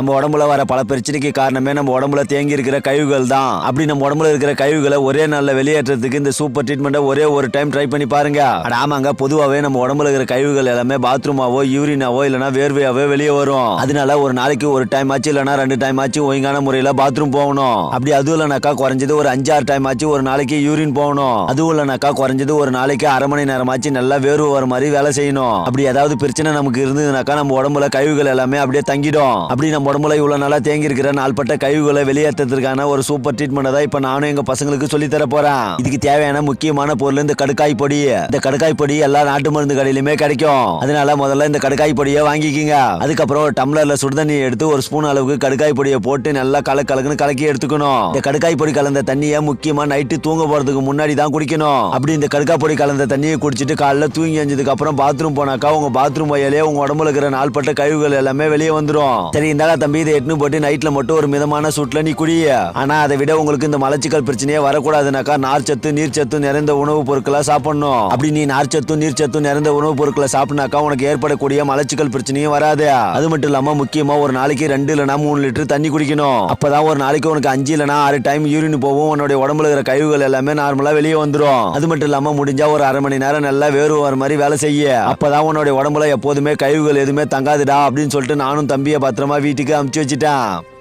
நம்ம உடம்புல வர பல பிரச்சனைக்கு காரணமே நம்ம உடம்புல தேங்கி இருக்கிற கழிவுகள் தான் அப்படி நம்ம உடம்புல இருக்கிற கழிவுகளை ஒரே நாளில் வெளியேற்றதுக்கு இந்த சூப்பர் ட்ரீட்மெண்ட்டை ஒரே ஒரு டைம் ட்ரை பண்ணி பாருங்க. அட ஆமாங்க பொதுவாகவே நம்ம உடம்புல இருக்கிற கழிவுகள் எல்லாமே பாத்ரூமாவோ யூரினாவோ இல்லைனா வேர்வையாவோ வெளியே வரும். அதனால ஒரு நாளைக்கு ஒரு டைம் ஆச்சு இல்லைனா ரெண்டு டைம் ஆச்சு ஒழுங்கான முறையில் பாத்ரூம் போகணும். அப்படி அதுவும் இல்லைனாக்கா குறைஞ்சது ஒரு அஞ்சாறு டைம் ஆச்சு ஒரு நாளைக்கு யூரின் போகணும். அதுவும் இல்லைனாக்கா குறைஞ்சது ஒரு நாளைக்கு அரை மணி நேரமாச்சு நல்லா வேர்வை வர மாதிரி வேலை செய்யணும். அப்படி ஏதாவது பிரச்சனை நமக்கு இருந்ததுனாக்கா நம்ம உடம்புல கழிவுகள் எல்லாமே அப்படியே தங்கிடும். அப்படி நம்ம உடம்புல இவ்வளோ நல்லா தேங்கியிருக்கிற நாள்பட்ட கழிவுகளை வெளியேற்றதுக்கான ஒரு சூப்பர் ட்ரீட்மெண்ட் தான் இப்போ நானும் எங்கள் பசங்களுக்கு சொல்லித்தர போகிறேன் இதுக்கு தேவையான முக்கியமான பொருள் இந்த கடுக்காய் பொடி. இந்த கடுக்காய் பொடி எல்லா நாட்டு மருந்து கடையிலுமே கிடைக்கும். அதனால முதல்ல இந்த கடுக்காய் பொடியை வாங்கிக்கிங்க. அதுக்கப்புறம் ஒரு டம்ளர்ல சுடுதண்ணியை எடுத்து ஒரு ஸ்பூன் அளவுக்கு கடுக்காய் பொடியை போட்டு நல்லா கலக்கு கலக்குன்னு கலக்கி எடுத்துக்கணும். இந்த கடுக்காய் பொடி கலந்த தண்ணியை முக்கியமாக நைட்டு தூங்க போகிறதுக்கு முன்னாடி தான் குடிக்கணும். அப்படி இந்த கடுக்காய் பொடி கலந்த தண்ணியை குடிச்சிட்டு காலைல தூங்கி அஞ்சதுக்கு அப்புறம் பாத்ரூம் போனாக்கா உங்க பாத்ரூம் வயலே உங்க உடம்புல இருக்கிற நாள்பட்ட கழிவுகள் எல்லாமே வெளியே வந்துடும் சரி இந்தாடா தம்பி இதை எட்டுன்னு போட்டு நைட்ல மட்டும் ஒரு மிதமான சூட்ல நீ குடிய. ஆனா அதை விட உங்களுக்கு இந்த மலச்சிக்கல் பிரச்சனையே வரக்கூடாதுனாக்கா நார்ச்சத்து நீர்ச்சத்து நிறைந்த உணவுப் பொருட்களை சாப்பிடணும். அப்படி நீ நார்ச்சத்து நீர்ச்சத்து நிறைந்த உணவுப் பொருட்களை சாப்பிட்னாக்கா உனக்கு ஏற்படக்கூடிய மலச்சிக்கல் பிரச்சனையும் வராது. அது மட்டும் இல்லாம முக்கியமா ஒரு நாளைக்கு ரெண்டு இல்லைனா மூணு லிட்டர் தண்ணி குடிக்கணும். அப்பதான் ஒரு நாளைக்கு உனக்கு அஞ்சு இல்லைனா ஆறு டைம் யூரின் போகும் உன்னுடைய உடம்புல இருக்கிற கழிவுகள் எல்லாமே நார்மலா வெளியே வந்துடும் அது மட்டும் இல்லாம முடிஞ்சா ஒரு அரை மணி நேரம் நல்லா வேறு வர மாதிரி வேலை செய்ய. அப்பதான் உன்னுடைய உடம்புல எப்போதுமே கழிவுகள் எதுவுமே தங்காதுடா அப்படின்னு சொல்லிட்டு நானும் தம்பியை பத்திரமா வீட்டுக்கு Degam Jojadam.